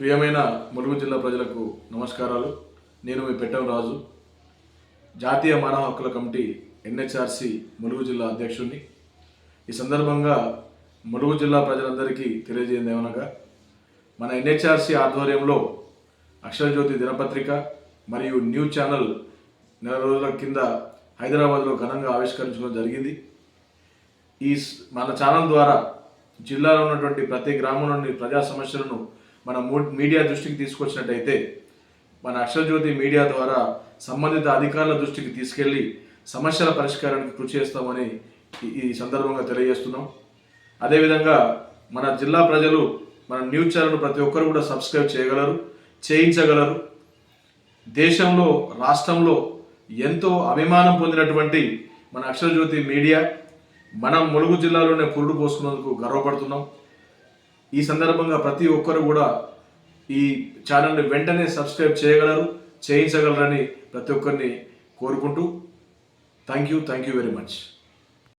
ప్రియమైన ములుగు జిల్లా ప్రజలకు నమస్కారాలు. నేను మీ పెట్టం రాజు. జాతీయ మానవ హక్కుల కమిటీ ఎన్హెచ్ఆర్సి ములుగు జిల్లా అధ్యక్షుడిని ఈ సందర్భంగా ములుగు జిల్లా ప్రజలందరికీ తెలియజేయండి ఏమనగా మన ఎన్హెచ్ఆర్సి ఆధ్వర్యంలో అక్షరజ్యోతి దినపత్రిక మరియు న్యూస్ ఛానల్ నెల రోజుల కింద హైదరాబాద్లో ఘనంగా ఆవిష్కరించడం జరిగింది. ఈ మన ఛానల్ ద్వారా జిల్లాలో ఉన్నటువంటి ప్రతి గ్రామం నుండి ప్రజా సమస్యలను మన మీడియా దృష్టికి తీసుకొచ్చినట్టయితే మన అక్షరజ్యోతి మీడియా ద్వారా సంబంధిత అధికారుల దృష్టికి తీసుకెళ్ళి సమస్యల పరిష్కారానికి కృషి చేస్తామని ఈ- ఈ సందర్భంగా తెలియజేస్తున్నాం. అదేవిధంగా మన జిల్లా ప్రజలు మన న్యూస్ ఛానల్ ప్రతి ఒక్కరు కూడా సబ్స్క్రైబ్ చేయగలరు చేయించగలరు. దేశంలో రాష్ట్రంలో ఎంతో అభిమానం పొందినటువంటి మన అక్షరజ్యోతి మీడియా మనం ములుగు జిల్లాలోనే పురుడు పోసుకున్నందుకు గర్వపడుతున్నాం. ఈ సందర్భంగా ప్రతి ఒక్కరు కూడా ఈ ఛానల్ని వెంటనే సబ్స్క్రైబ్ చేయగలరు చేయించగలరని ప్రతి ఒక్కరిని కోరుకుంటూ thank you thank you very much.